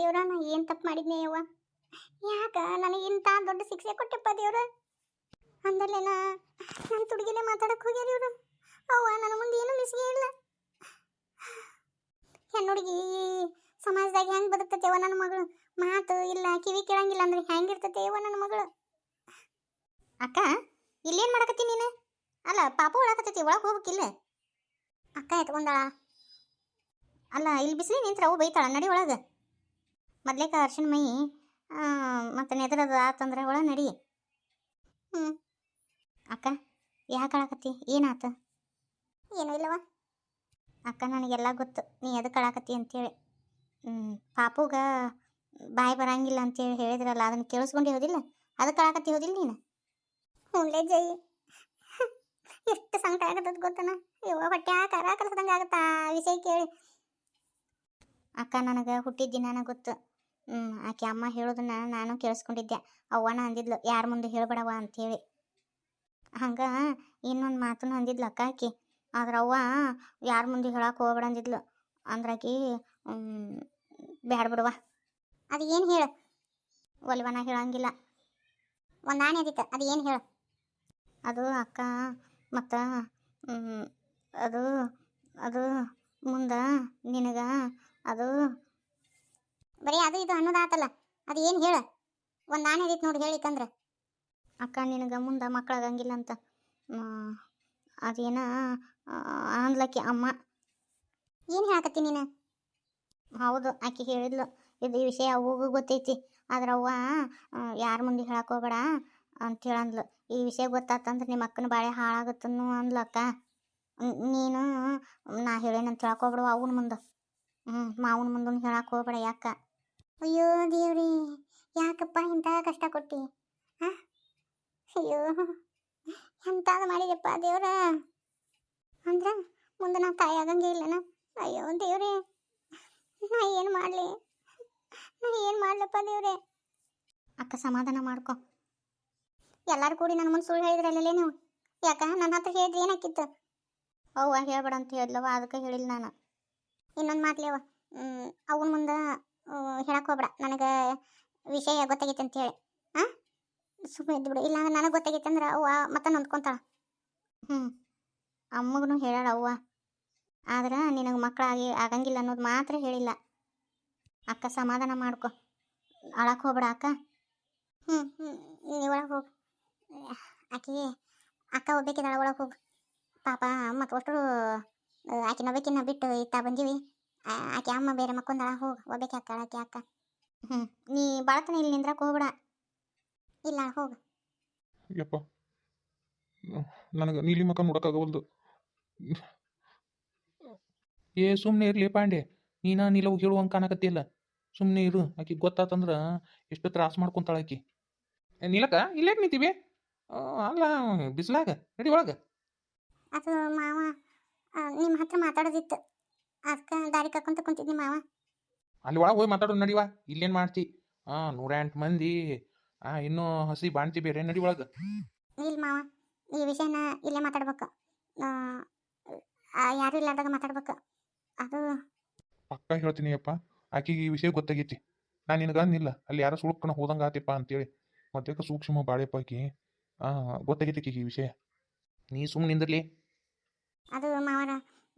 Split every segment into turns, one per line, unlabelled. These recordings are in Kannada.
ದೇವ್ರ, ನಾ ಏನು ತಪ್ಪು ಮಾಡಿದ್ನಿ ಯವ್ವ? ಯಾಕ ನನಗೆ ಇಂಥ ದೊಡ್ಡ ಶಿಕ್ಷೆ ಕೊಟ್ಟಪ್ಪ ದೇವ್ರ? ಅಂದಲ್ಲೇನ ನನ್ನ ತುಡುಗಿನೇ ಮಾತಾಡಕ್ಕೆ ಹೋಗ್ಯಾರ ಇವರು. ಅವ್ವ ನನ್ನ ಮುಂದೆ ಏನು ಮಿಸ್ಗೆ ಇಲ್ಲ. ಹೆಣ್ಣುಡುಗಿ ಸಮಾಜದಾಗ ಹೆಂಗೆ ಬದುಕ್ತೈತೆವ ನನ್ನ ಮಗಳು? ಮಾತು ಇಲ್ಲ, ಕಿವಿ ಕೇಳಂಗಿಲ್ಲ ಅಂದ್ರೆ ಹೆಂಗಿರ್ತೈತೆವ ನನ್ನ ಮಗಳು? ಅಕ್ಕ, ಇಲ್ಲೇನು ಮಾಡಕತ್ತಿ ನೀನು? ಅಲ್ಲ, ಪಾಪು ಒಳಕತ್ತೈತಿ ಒಳಗೆ ಹೋಗ್ಬೇಕಿಲ್ಲ ಅಕ್ಕ, ಎತ್ಕೊಂಡಾಳ. ಅಲ್ಲ, ಇಲ್ಲಿ ಬಿಸಿಲಿ ನಿಂತ್ರ ಅವು ಬೈತಾಳ ನಡಿ ಒಳಗೆ. ಮೊದ್ಲೇಕ ಅರ್ಶಿನ ಮೈ ಮತ್ತು ನೆದರದ ಆತಂದ್ರೆ ಒಳ ನಡಿ. ಹ್ಞೂ ಅಕ್ಕ ಯಾಕೆ ಅಳಕತ್ತಿ? ಏನಾತ? ಏನೂ ಇಲ್ಲವ ಅಕ್ಕ ನನಗೆಲ್ಲ ಗೊತ್ತು. ನೀ ಎದಕ್ಕೆ ಅಳಕತ್ತಿ ಅಂತೇಳಿ. ಪಾಪುಗ ಬಾಯಿ ಬರಂಗಿಲ್ಲ ಅಂತೇಳಿ ಹೇಳಿದ್ರಲ್ಲ ಅದನ್ನು ಕೇಳಿಸ್ಕೊಂಡು ಹೋದಿಲ್ಲ? ಅದಕ್ಕೆ ಅಳಕತ್ತಿ ಹೋದಿಲ್ಲ ನೀನು? ಹ್ಞೂಲೇ ಜೈ. ಎಷ್ಟು ಸಂಕಟ ಆಗತ್ತದ ಗೊತ್ತನ? ಇವ ಹೊಟ್ಟೆ ಕರ ಕಲಸದಂಗೆ ಆಗತ್ತಾ? ಆ ವಿಷಯ ಕೇಳಿ. ಅಕ್ಕ ನನಗೆ ಹುಟ್ಟಿದ ದಿನಾನ ಗೊತ್ತು. ಹ್ಞೂ ಆಕೆ ಅಮ್ಮ ಹೇಳೋದನ್ನ ನಾನು ಕೇಳಿಸ್ಕೊಂಡಿದ್ದೆ. ಅವ್ವನ ಅಂದಿದ್ಲು, ಯಾರ ಮುಂದೆ ಹೇಳ್ಬೇಡವ ಅಂಥೇಳಿ ಹಂಗೆ ಇನ್ನೊಂದು ಮಾತನ್ನು ಅಂದಿದ್ಲು ಅಕ್ಕ ಆಕಿ. ಆದ್ರೆ ಅವ್ವ, ಯಾರ ಮುಂದೆ ಹೇಳಕ್ಕೆ ಹೋಗ್ಬೇಡ ಅಂದಿದ್ಲು. ಅಂದ್ರಾಕಿ ಬ್ಯಾಡ ಬಿಡುವ ಅದು ಏನು ಹೇಳು? ಒಲ್ವನ ಹೇಳಂಗಿಲ್ಲ. ಒಂದು ಆಣೆ ಅದಿತ್ತು, ಅದು ಏನು ಹೇಳು? ಅದು ಅಕ್ಕ, ಮತ್ತು ಅದು ಅದು ಮುಂದೆ ನಿನಗೆ, ಅದು ಬರೀ ಅದು ಇದು ಅನ್ನೋದಾತಲ್ಲ. ಅದು ಏನು ಹೇಳು? ಒಂದು ನಾನು ಅದಿತ್ತು ನೋಡಿ ಹೇಳಿಕಂದ್ರೆ. ಅಕ್ಕ ನಿನಗೆ ಮುಂದೆ ಮಕ್ಕಳಾಗಂಗಿಲ್ಲ ಅಂತ. ಅದೇನ ಅಂದ್ಲಕ್ಕಿ ಅಮ್ಮ. ಏನು ಹೇಳಕತ್ತಿ ನೀನು? ಹೌದು ಆಕೆ ಹೇಳಿದ್ಲು. ಇದು ಈ ವಿಷಯ ಅವ್ವಗೂ ಗೊತ್ತೈತಿ. ಆದ್ರೆ ಅವ್ವ ಯಾರ ಮುಂದೆ ಹೇಳಕ್ಕೆ ಹೋಗಬೇಡ ಅಂತ ಹೇಳಂದ್ಲು ಈ ವಿಷಯ ಗೊತ್ತಾತಂದ್ರೆ ನಿಮ್ಮ ಅಕ್ಕನ ಬಾಳೆ ಹಾಳಾಗತ್ತನ್ನು ಅಂದ್ಲಕ್ಕ. ನೀನು ನಾ ಹೇಳೇನಂತ ಹೇಳಕ್ ಹೋಗ್ಬೇಡ ಅವನ ಮುಂದೆ. ಹ್ಞೂ ಮಾವನ ಮುಂದೆ ಹೇಳಕ್ಕೆ ಹೋಗ್ಬೇಡ ಯಾಕ? ಅಯ್ಯೋ ದೇವ್ರಿ, ಯಾಕಪ್ಪ ಇಂಥ ಕಷ್ಟ ಕೊಟ್ಟಿ? ಹಾಂ ಅಯ್ಯೋ ಎಂತಾದ ಮಾಡಿದೆಪ್ಪ ದೇವ್ರ? ಅಂದ್ರೆ ಮುಂದೆ ನಾ ತಾಯಿ ಆಗಂಗೆ ಇಲ್ಲನ? ಅಯ್ಯೋ ದೇವ್ರಿ, ನಾ ಏನು ಮಾಡಲಿ? ನಾ ಏನು ಮಾಡ್ಲಪ್ಪ ದೇವ್ರೆ? ಅಕ್ಕ ಸಮಾಧಾನ ಮಾಡ್ಕೊ. ಎಲ್ಲರೂ ಕೂಡಿ ನನ್ನ ಮುಂದೆ ಸುಳ್ಳು ಹೇಳಿದ್ರಲ್ಲೇ ನೀವು? ಯಾಕ ನನ್ನ ಹತ್ರ ಹೇಳಿದ್ರೆ ಏನಾಕಿತ್ತು? ಅವ್ವ ಹೇಳ್ಬೇಡ ಅಂತ ಹೇಳಿದ್ಲವ ಅದಕ್ಕೆ ಹೇಳಿಲ್ಲ ನಾನು. ಇನ್ನೊಂದು ಮಾತ್ಲೇವ ಅವನ ಮುಂದೆ ಹೇಳಕ್ಕೆ ಹೋಗ್ಬೇಡ. ನನಗೆ ವಿಷಯ ಗೊತ್ತಾಗೈತೆ ಅಂತೇಳಿ ಹಾಂ ಸುಮ್ಮನೆ ಇದ್ದು ಬಿಡು ಇಲ್ಲಾಂದ್ರೆ ನನಗೆ ಗೊತ್ತಾಗೈತೆ ಅಂದ್ರೆ ಅವ್ವ ಮತ್ತೆ ನೊಂದ್ಕೊಂತಾಳ. ಹ್ಞೂ ಅಮ್ಮಗೂ ಹೇಳಾಳ ಅವ್ವ. ಆದ್ರೆ ನಿನಗೆ ಮಕ್ಕಳಾಗಿ ಆಗಂಗಿಲ್ಲ ಅನ್ನೋದು ಮಾತ್ರ ಹೇಳಿಲ್ಲ. ಅಕ್ಕ ಸಮಾಧಾನ ಮಾಡ್ಕೊ. ಅಳಕ್ಕೆ ಹೋಗ್ಬೇಡ ಅಕ್ಕ. ಹ್ಞೂ ಹ್ಞೂ ನೀವು ಒಳಗೆ ಹೋಗು. ಆಕೆ, ಅಕ್ಕ ಹೋಗ್ಬೇಕಿದ್ದಾಳ ಒಳಗೆ ಹೋಗು. ಪಾಪ ಮತ್ತು ಅಷ್ಟು ಆಕಿನ ಒಬ್ಬಾಕಿನ ಬಿಟ್ಟು ಇತ್ತ ಬಂದೀವಿ. ಆಕೆ ಅಮ್ಮ ಬೇರೆ ಮಕ್ಕೊಂದಳ ಹೋಗಿ ಒಬ್ಬಕ್ಕೆ ಅಕ್ಕ ಆಕೆ ಅಕ್ಕ ಹ್ಞೂ ನೀ ಬಾಳತನ ಇಲ್ಲಿ ನಿಂದ್ರಕ್ಕೆ ಹೋಗ್ಬೇಡ. ಇಲ್ಲ ಹೋಗು.
ಯಪ್ಪ. ನನಗೆ ನೀಲಿ ಮಕ್ಕ ನೋಡೋಕ್ಕಾಗವಲ್ದು. ಏ ಸುಮ್ಮನೆ ಇರಲಿ ಪಾಂಡೆ. ನೀನ ನೀಲವು ಹೇಳುವಂಗೆ ಕಾಣಕತ್ತಿಲ್ಲ ಸುಮ್ಮನೆ ಇರು ಆಕಿ ಗೊತ್ತಾತಂದ್ರ ಎಷ್ಟು ತ್ರಾಸ ಮಾಡ್ಕೊಂತಾಳ ಆಕಿ. ಏ, ಇಲ್ಲೇ ನಿಂತೀವಿ? ಆ, ಅಲ್ಲ ಬಿಸಿಲಾಗ ನಡಿ ಒಳಗೆ.
ಅದು ಮಾವ ನಿಮ್ಮ ಹತ್ರ ಮಾತಾಡೋದಿತ್ತು. ಅದಕ್ಕೆ ದಾರಿ ಕರ್ಕೊಂತ ಕುಂತಿದ್ನಿ ಮಾವ.
ಅಲ್ಲಿ ಒಳಗೆ ಹೋಗಿ ಮಾತಾಡೋದು ನಡಿವ ಇಲ್ಲೇನು ಮಾಡ್ತಿ? ಹಾಂ ನೂರ ಎಂಟು ಮಂದಿ. ಆ ಇನ್ನೂ ಹಸಿ ಬಾಣ್ತಿ ಬೇರೆ ನಡಿ ಒಳಗೆ.
ಇಲ್ಲ ಮಾವ. ಈ ವಿಷಯನ ಇಲ್ಲೇ ಮಾತಾಡ್ಬೇಕು. ಆ, ಆ, ಯಾರು ಇಲ್ಲಾರ್ದಾಗ ಮಾತಾಡ್ಬೇಕು. ಅದು
ಪಕ್ಕ ಹೇಳ್ತೀನಿ ಅಪ್ಪ. ಆಕಿಗೆ ಈ ವಿಷಯ ಗೊತ್ತಾಗೈತಿ. ನಾನು ನಿನಗೆ ಅಂದಿಲ್ಲ. ಅಲ್ಲಿ ಯಾರೋ ಸುಳ್ಕಣ ಹೋದಂಗೆ ಆತಿಪ್ಪ ಅಂತೇಳಿ. ಮತ್ತೆ ಸೂಕ್ಷ್ಮ ಬಾಳೆಪ್ಪ ಆಕಿ. ಹಾಂ ಗೊತ್ತಾಗೈತಿ ಈ ವಿಷಯ. ನೀ ಸುಮ್ಮನೆ ನಿಂದಿರ್ಲಿ.
ಅದು ಮಾವರ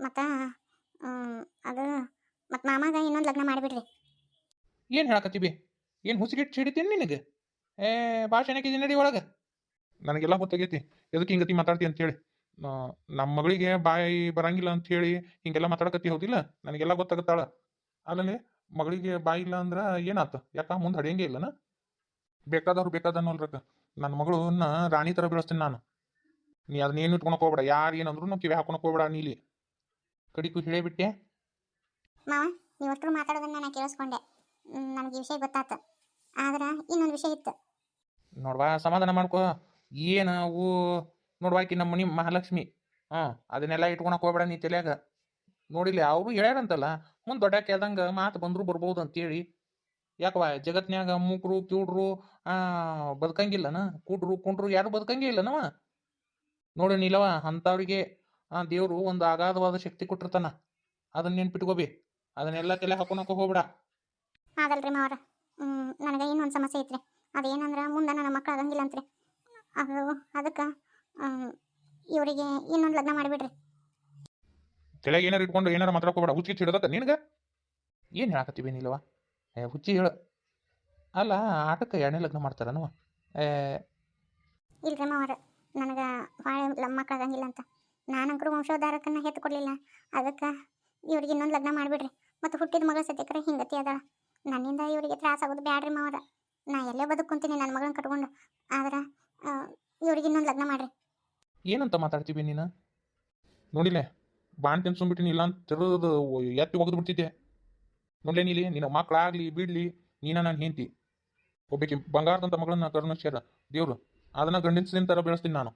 ಮತ್ತು ಮಾಮಾಗ ಇನ್ನೊಂದು ಲಗ್ನ ಮಾಡಿಬಿಡ್ರಿ.
ಏನು ಹೇಳಕತ್ತೀವಿ? ಏನು ಹುಸಿಗಿಟ್ಟು ಹಿಡಿತೀನಿ ನಿನಗೆ? ಏ ಭಾಷೆ ಚೆನ್ನಾಗಿದ್ದೀನಿ ನಡಿ ಒಳಗೆ. ನನಗೆಲ್ಲ ಗೊತ್ತಾಗೈತಿ. ಎದಕ್ಕೆ ಹಿಂಗತಿ ಮಾತಾಡ್ತಿ ಅಂತೇಳಿ ನಮ್ಮ ಮಗಳಿಗೆ ಬಾಯಿ ಬರಂಗಿಲ್ಲ ಅಂತ ಹೇಳಿ ಹಿಂಗೆಲ್ಲ ಮಾತಾಡಕತ್ತಿ ಹೌದಿಲ್ಲ? ನನಗೆಲ್ಲ ಗೊತ್ತಾಗತ್ತಾಳ. ಆಮೇಲೆ ಮಗಳಿಗೆ ಬಾಯಿ ಇಲ್ಲ ಅಂದ್ರೆ ಏನಾತ? ಯಾಕ ಮುಂದೆ ಹಡಿಯಂಗೆ ಇಲ್ಲನ? ಬೇಕಾದವ್ರು ಬೇಕಾದನ್ನೋಲ್ರಕ್ಕ ನನ್ನ ಮಗಳನ್ನ ರಾಣಿ ಥರ ಬೆಳೆಸ್ತೀನಿ ನಾನು. ನೀ ಅದನ್ನೇನು ಇಟ್ಕೊಳಕ್ ಹೋಗ್ಬೇಡ. ಯಾರು ಏನಂದ್ರು ನಾವು ಕಿವಿ ಹಾಕೊಳಕ್ ಹೋಗ್ಬೇಡ ನೀಲಿ. ಕಡಿಕು ಹೇಳೇಬಿಟ್ಟೆ
ಮಾವ ನೀವಷ್ಟರು ಮಾತಾಡೋದನ್ನ ನಾನು ಕೇಳಿಸ್ಕೊಂಡೆ. ನನಗೆ ಈ ವಿಷಯ ಗೊತ್ತಾತು. ಆದ್ರೆ ಇನ್ನೊಂದು ವಿಷಯ ಇತ್ತು.
ನೋಡ್ವಾ, ಸಮಾಧಾನ ಮಾಡ್ಕೋ. ಏನು ಅವು? ನೋಡ್ವಾ ಕಿ ನಮ್ಮ ಮನೆ ಮಹಾಲಕ್ಷ್ಮಿ. ಹಾಂ, ಅದನ್ನೆಲ್ಲ ಇಟ್ಕೊಳಕ್ ಹೋಗ್ಬೇಡ ನೀ ತಲೆಯಾಗ. ನೋಡಿಲ್ಲ ಅವರು ಹೇಳ್ಯಾರಂತಲ್ಲ, ಮುಂದೆ ದೊಡ್ಡ ಕೇಳ್ದಂಗೆ ಮಾತು ಬಂದ್ರು ಬರ್ಬೋದು ಅಂತೇಳಿ. ಯಾಕವಾ ಜಗತ್ನ್ಯಾಗ ಮೂಕರು ಕಿವುಡ್ರು ಬದುಕಂಗಿಲ್ಲನ? ಕೂಡ್ರು, ಕುಂಡ್ರು ಯಾರು ಬದುಕಂಗೇ ಇಲ್ಲನವ ನೋಡು ನೀಲವ ಅಂಥವ್ರಿಗೆ ದೇವರು ಒಂದು ಅಗಾಧವಾದ ಶಕ್ತಿ ಕೊಟ್ಟಿರ್ತಾನ. ಅದನ್ನ ನೆನ್ಪಿಟ್ಕೋಬಿ. ಅದನ್ನೆಲ್ಲ ತಲೆ ಹಾಕೊಳಕ ಹೋಗ್ಬೇಡ.
ಆಗಲ್ರಿ ಮಾವರ. ನನಗೆ ಇನ್ನೊಂದು ಸಮಸ್ಯೆ ಐತ್ರಿ. ಅದೇನಂದ್ರೆ ಮುಂದೆ ನನ್ನ ಮಕ್ಕಳು ಆಗಂಗಿಲ್ಲ ಅಂತ್ರಿ. ಅದು ಅದಕ್ಕೆ ಇವರಿಗೆ ಇನ್ನೊಂದು ಲಗ್ನ ಮಾಡಿಬಿಡ್ರಿ.
ತಲೆಗೆ ಏನಾರು ಇಟ್ಕೊಂಡು ಏನಾರು ಮಾತಾಡ್ಕೋಬೇಡ ಹುಚ್ಚಿ ಹಿಡದತ್ತ ನಿನಗೆ? ಏನು ಹೇಳಕತ್ತೀವಿ ನೀಲವ ಏ ಹುಚ್ಚಿ ಹೇಳು. ಅಲ್ಲ ಆಟಕ್ಕೆ ಎರಡನೇ ಲಗ್ನ ಮಾಡ್ತಾರನವ ಏ
ಇಲ್ರಿ ಮಾವರ. ನನಗೆ ಭಾಳ ಮಕ್ಕಳು ಆಗಂಗಿಲ್ಲ ಅಂತ. ನಾನಂಕರು ವಂಶೋದ್ಧಾರಕನ್ನ ಹೆತ್ತು ಕೊಡಲಿಲ್ಲ ಅದಕ್ಕೆ ಇವ್ರಿಗೆ ಇನ್ನೊಂದು ಲಗ್ನ ಮಾಡಿಬಿಡ್ರಿ. ಮತ್ತು ಹುಟ್ಟಿದ ಮಗಳ ಸದ್ಯಕರ ಹಿಂಗತಿ ಅದಳ. ನನ್ನಿಂದ ಇವರಿಗೆ ತ್ರಾಸ ಆಗೋದು ಬ್ಯಾಡ್ರಿ ಮಾವರ ನಾ ಎಲ್ಲೇ ಬದುಕುಂತೀನಿ ನನ್ನ ಮಗಳನ್ನ ಕಟ್ಕೊಂಡು. ಆದ್ರೆ ಇವರಿಗೆ ಇನ್ನೊಂದು ಲಗ್ನ ಮಾಡ್ರಿ.
ಏನಂತ ಮಾತಾಡ್ತೀವಿ ನೀನು? ನೋಡಿಲೆ ಬಾಣ್ ತಿನ್ಸ್ಕೊಂಡ್ಬಿಟ್ಟಿನಿ ಇಲ್ಲ ಅಂತ ತಿರುದು ಎತ್ತಿ ಒಗೆದು ಬಿಡ್ತಿದ್ದೆ. ನೋಡ್ಲೆ ನೀಲಿ ನಿನ್ನ ಮಕ್ಕಳಾಗ್ಲಿ ಬಿಡ್ಲಿ ನೀನ ನಾನು ಹೆಂಡತಿ. ಒಬ್ಬಕ್ಕೆ ಬಂಗಾರದಂತ ಮಗಳನ್ನ ಕರುಣಿಸ್ಯಾರ ದೇವ್ರು ಅದನ್ನ ಗಂಡಿನ ತರ ಬೆಳೆಸ್ತೀನಿ ನಾನು.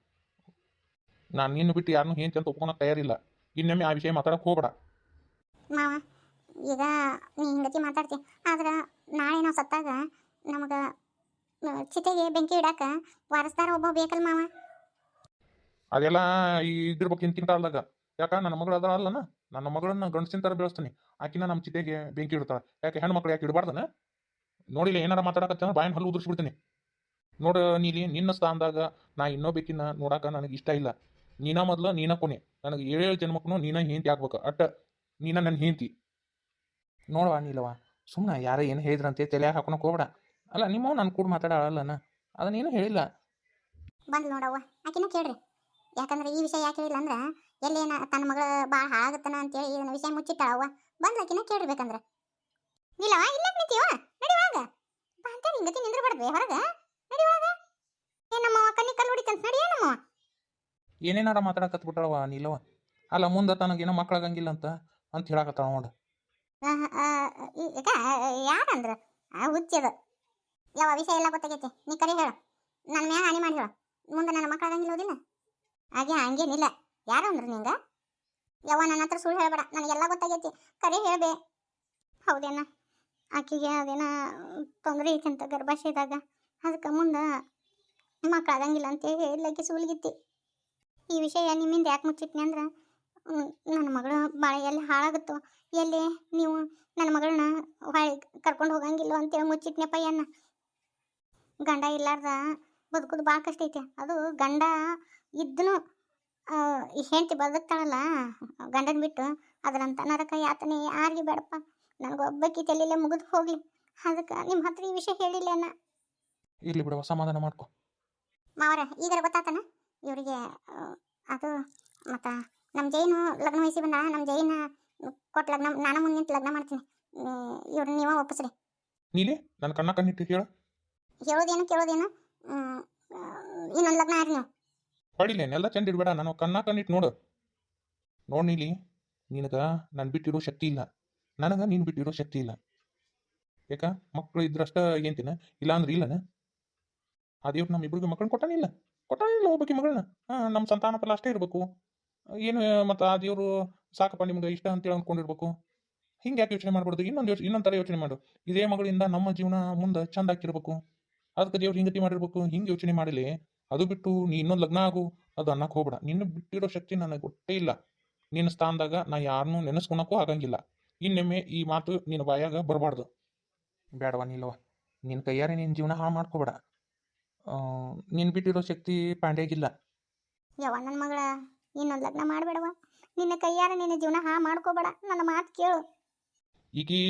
ನಾನು ನಿನ್ನ ಬಿಟ್ಟು ಯಾರನ್ನೂ ಹೆಂಡತಿ ಅಂತ ಒಪ್ಕೊಳಕ್ ತಯಾರಿಲ್ಲ. ಇನ್ನೊಮ್ಮೆ ಆ ವಿಷಯ ಮಾತಾಡಕ್ ಹೋಗ್ಬೇಡ.
ಈಗ ನೀ ಹಿಂಗತಿ ಮಾತಾಡ್ತಿ. ಆದ್ರೆ ನಾಳೆ ನಾವು ಸತ್ತಾಗ ನಮಗೆ ಚಿತೆಗೆ ಬೆಂಕಿ ಇಡಾಕ ವಾರಸ್ದಾರ ಒಬ್ಬ ಬೇಕಲ್ ಮಾವ.
ಅದೆಲ್ಲ ಈ ಬಗ್ಗೆ ಇಂತಿನ ಕಾಲದಾಗ ಯಾಕ? ನನ್ನ ಮಗಳು ಅದ ಅಲ್ಲನ? ನನ್ನ ಮಗಳನ್ನ ಗಂಡಸಿನ ತರ ಬೆಳೆಸ್ತೀನಿ. ಆಕಿನ ನಮ್ಮ ಚಿತೆಗೆ ಬೆಂಕಿ ಇಡ್ತಾಳೆ. ಯಾಕೆ ಹೆಣ್ಣು ಮಕ್ಳು ಯಾಕೆ ಇಡಬಾರ್ದನ? ನೋಡಿಲ್ಲ ಏನಾರ ಮಾತಾಡಕತ್ತ ಬಾಯನ್ ಹಲ್ಲು ಉದುರಿಸ್ಬಿಡ್ತೀನಿ ನೋಡು ನೀಲಿ, ನಿನ್ನ ಸ್ಥಾನದಾಗ ನಾ ಇನ್ನೊಬ್ಬಕಿನ ನೋಡಾಕ ನನಗೆ ಇಷ್ಟ ಇಲ್ಲ. ನೀನ ಮೊದ್ಲು, ನೀನ ಕೊನೆ. ನನಗೆ ಏಳೇಳು ಜನ್ಮಕ್ಕೂ ನೀನ ಹೆಂಡತಿ ಆಗ್ಬೇಕು. ಅಟ್ಟ ನೀನ ನನ್ನ ಹೆಂಡತಿ. ನೋಡವಾ ನೀಲವ ಸುಮ್ಮನೆ ಯಾರ ಏನು ಹೇಳಿದ್ರಂತೆ ತಲೆಯಾಗ ಹಾಕೊಳಕ್ ಹೋಗ್ಬೇಡ. ಅಲ್ಲ ನಿಮ್ಮವ್ ನಾನು ಕೂಡ ಮಾತಾಡಲ್ಲನ ಅದನ್ನೇನು ಹೇಳಿಲ್ಲ.
ಬಂದು ನೋಡವ್ವ ಆಕಿನ ಕೇಳ್ರಿ. ಯಾಕಂದ್ರೆ ಈ ವಿಷಯ ಯಾಕೆ ಹೇಳಿಲ್ಲ ಅಂದ್ರೆ ಎಲ್ಲೇನ ತನ್ನ ಮಗಳ ಭಾಳ ಹಾಳಾಗತ್ತನ ಅಂತೇಳಿ ಇದನ್ನ ವಿಷಯ ಮುಚ್ಚಿಟ್ಟಾಳವ್ವ. ಬಂದು ಆಕಿನ ಕೇಳಿರ್ಬೇಕಂದ್ರೆ ನೀಲವ ಇಲ್ಲ ನಿಂತೀವ ನಡಿವಾಗ ಬಾ ಅಂತ ನಿಂದ್ರ ನಿಂದ್ರಬಾರ್ದ್ವಿ ಹೊರಗ. ನಡಿವಾಗ ಏ ನಮ್ಮವ್ವ ಕಣ್ಣಿ ಕಲ್ಲು ಹೊಡಿತಂತ ನಡಿ ಏನಮ್ಮ
ಏನೇನಾರ ಮಾತಾಡಕತ್ ಬಿಟ್ಟಾಳವ ನೀಲವ ಅಲ್ಲ ಮುಂದೆ ತನಗೇನೋ ಮಕ್ಕಳಾಗಂಗಿಲ್ಲ ಅಂತ ಅಂತ ಹೇಳಕತ್ತಾಳ ನೋಡು.
ಯಾರಂದ್ರ ಹುಚ್ಚದ. ಯಾವ ವಿಷಯ ಎಲ್ಲ ಗೊತ್ತಾಗೈತಿ. ನೀ ಕರೆ ಹೇಳು. ನನ್ನ ಮ್ಯಾಗ ಹಾನಿ ಮಾಡಿ ಹೇಳು. ಮುಂದೆ ನನ್ನ ಮಕ್ಳು ಆಗಂಗಿಲ್ಲೋದಿಲ್ಲ ಹಾಗೆ ಹಂಗೇನಿಲ್ಲ. ಯಾರು ಅಂದ್ರು ನಿಂಗ? ಯಾವ ನನ್ನ ಹತ್ರ ಸುಳ್ಳು ಹೇಳ್ಬೇಡ. ನನಗೆಲ್ಲ ಗೊತ್ತಾಗೈತಿ. ಕರೆ ಹೇಳ್ಬೇ. ಹೌದೇನ? ಆಕಿಗೆ ಅದೇನ ತೊಂದರೆ ಐತಿ ಅಂತ ಗರ್ಭಾಶಯದಾಗ. ಅದಕ್ಕೆ ಮುಂದೆ ಮಕ್ಳು ಆಗಂಗಿಲ್ಲ ಅಂತೇಳಿ ಲಕ್ಕಿ ಸುಳ್ಗಿತ್ತಿ ಈ ವಿಷಯ ನಿಮ್ಮಿಂದ ಯಾಕೆ ಮುಚ್ಚಿಟ್ನಿ ಅಂದ್ರೆ ನನ್ನ ಮಗಳು ಭಾಳ ಎಲ್ಲಿ ಹಾಳಾಗುತ್ತೋ ಎಲ್ಲಿ ನೀವು ನನ್ನ ಮಗಳನ್ನ ಹೊಳೆ ಕರ್ಕೊಂಡು ಹೋಗಂಗಿಲ್ಲ ಅಂತೇಳಿ ಮುಚ್ಚಿಟ್ನಪ್ಪ ಏನು? ಗಂಡ ಇಲ್ಲಾರ್ದ ಬದುಕೋದು ಭಾಳ ಕಷ್ಟ ಐತೆ. ಅದು ಗಂಡ ಇದ್ದನು ಹೆಂಡತಿ ಬದುಕ್ತಾಳಲ್ಲ ಗಂಡನ ಬಿಟ್ಟು ಅದರಂತ ನರಕ ಯಾತನೆ ಯಾರಿಗೆ ಬೇಡಪ್ಪ. ನನಗೆ ನನಗೊಬ್ಬಕ್ಕಿ ತಲೆಯಲ್ಲೇ ಮುಗಿದು ಹೋಗ್ಲಿ. ಅದಕ್ಕೆ ನಿಮ್ಮ ಹತ್ರ ಈ ವಿಷಯ ಹೇಳಿಲ್ಲ ಅನ್ನ
ಇರ್ಲಿ ಬಿಡವ ಸಮಾಧಾನ ಮಾಡ್ಕೊ.
ಮಾವರ ಈಗಾರ ಗೊತ್ತಾತನ? ಇವರಿಗೆ ಅದು ಮತ್ತು ನಮ್ಮ ಜೈನು ಲಗ್ನ ವಯಸ್ಸಿ ಬಂದ ನಮ್ಮ ಜೈನ ಕೊಟ್ಟು ಲಗ್ನ ನಾನು ಮುಂದೆ ನಿಂತು ಲಗ್ನ ಮಾಡ್ತೀನಿ. ಇವ್ರನ್ನ ನೀವ ಒಪ್ಪಿಸ್ರಿ.
ನೀಲಿ ನನ್ನ ಕಣ್ಣ ಕಣ್ಣಿಟ್ಟು ಹೇಳು.
ಹೇಳೋದೇನು ಕೇಳೋದೇನು? ಇನ್ನೊಂದು ಲಗ್ನ ಆರಿ ನೀವು.
ಹೊಡಿಲೆ ಎಲ್ಲ ಚಂದ ಇಡ್ಬೇಡ ನಾನು ಕಣ್ಣ ಕಣ್ಣಿಟ್ಟು ನೋಡು. ನೋಡ್ ನೀಲಿ ನಿನಗ ನಾನು ಬಿಟ್ಟಿರೋ ಶಕ್ತಿ ಇಲ್ಲ. ನನಗ ನೀನು ಬಿಟ್ಟಿರೋ ಶಕ್ತಿ ಇಲ್ಲ. ಯಾಕ ಮಕ್ಕಳು ಇದ್ರಷ್ಟ ಏನ್ತಿನ ಇಲ್ಲ ಅಂದ್ರೆ ಇಲ್ಲನ? ಆ ದೇವ್ರು ನಮ್ಮ ಇಬ್ಬರಿಗೂ ಮಕ್ಕಳನ್ನ ಕೊಟ್ಟಾನಿಲ್ಲ ಕೊಟ್ಟಾನಿಲ್ಲ ಹೋಗ್ಬೇಕು ಮಗಳನ್ನ? ಹಾಂ ನಮ್ಮ ಸಂತಾನ ಫಲ ಅಷ್ಟೇ ಇರಬೇಕು. ಏನು, ಮತ್ತು ಆ ದೇವರು ಸಾಕಪ್ಪ ನಿಮ್ಗೆ ಇಷ್ಟ ಅಂತೇಳಿ ಅಂದ್ಕೊಂಡಿರ್ಬೇಕು. ಹಿಂಗೆ ಯಾಕೆ ಯೋಚನೆ ಮಾಡ್ಬಾರ್ದು? ಇನ್ನೊಂದು ಯೋಚನೆ ಇನ್ನೊಂದು ಥರ ಯೋಚನೆ ಮಾಡು. ಇದೇ ಮಗಳಿಂದ ನಮ್ಮ ಜೀವನ ಮುಂದೆ ಚಂದ ಹಾಕಿರ್ಬೇಕು ಅದಕ್ಕೆ ದೇವ್ರು ಹಿಂಗತಿ ಮಾಡಿರ್ಬೇಕು. ಹಿಂಗೆ ಯೋಚನೆ ಮಾಡಲಿ, ಅದು ಬಿಟ್ಟು ನೀ ಇನ್ನೊಂದು ಲಗ್ನ ಆಗು, ಅದು ಅನ್ನಕ್ಕೆ ಹೋಗ್ಬೇಡ. ನಿನ್ನ ಬಿಟ್ಟಿರೋ ಶಕ್ತಿ ನನಗೆ ಗೊತ್ತೇ ಇಲ್ಲ. ನಿನ್ನ ಸ್ಥಾನದಾಗ ನಾ ಯಾರನ್ನೂ ನೆನೆಸ್ಕೊಳಕ್ಕೂ ಆಗಂಗಿಲ್ಲ. ಇನ್ನೊಮ್ಮೆ ಈ ಮಾತು ನಿನ್ನ ಬಾಯಾಗ ಬರಬಾರ್ದು. ಬೇಡವ ನೀಲವ ನಿನ್ನ ಕೈಯಾರೆ ನಿನ್ನ ಜೀವನ ಹಾಳು ಮಾಡ್ಕೋಬೇಡ. ನೀನು ಬಿಟ್ಟಿರೋ ಶಕ್ತಿ ಪಾಂಡ್ಯಾಗಿಲ್ಲ
ಯಾವ ನನ್ನ ಮಗಳ. ಇನ್ನೊಂದು ಲಗ್ನ ಮಾಡಬೇಡವ ನಿನ್ನ ಕೈಯಾರ ನಿನ್ನ ಜೀವನ ಹಾ ಮಾಡ್ಕೋಬೇಡ. ನನ್ನ ಮಾತು ಕೇಳು.
ಈಕಿ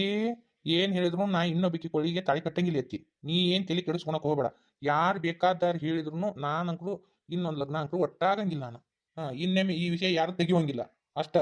ಏನು ಹೇಳಿದ್ರು ನಾ ಇನ್ನೊಬ್ಬಕಿ ಕೊಳಿಗೆ ತಾಳಿ ಕಟ್ಟಂಗಿಲ್ಲ ಎತ್ತಿ. ನೀ ಏನು ತಲೆ ಕೆಡಿಸ್ಕೊಳಕ್ ಹೋಗ್ಬೇಡ. ಯಾರು ಬೇಕಾದಾರ ಹೇಳಿದ್ರು ನಾನಂಕರು ಇನ್ನೊಂದು ಲಗ್ನ ಅಂಕರು ಒಟ್ಟಾಗಂಗಿಲ್ಲ ನಾನು. ಹಾ, ಇನ್ನೊಮ್ಮೆ ಈ ವಿಷಯ ಯಾರು ತೆಗಿಯೋಂಗಿಲ್ಲ ಅಷ್ಟ.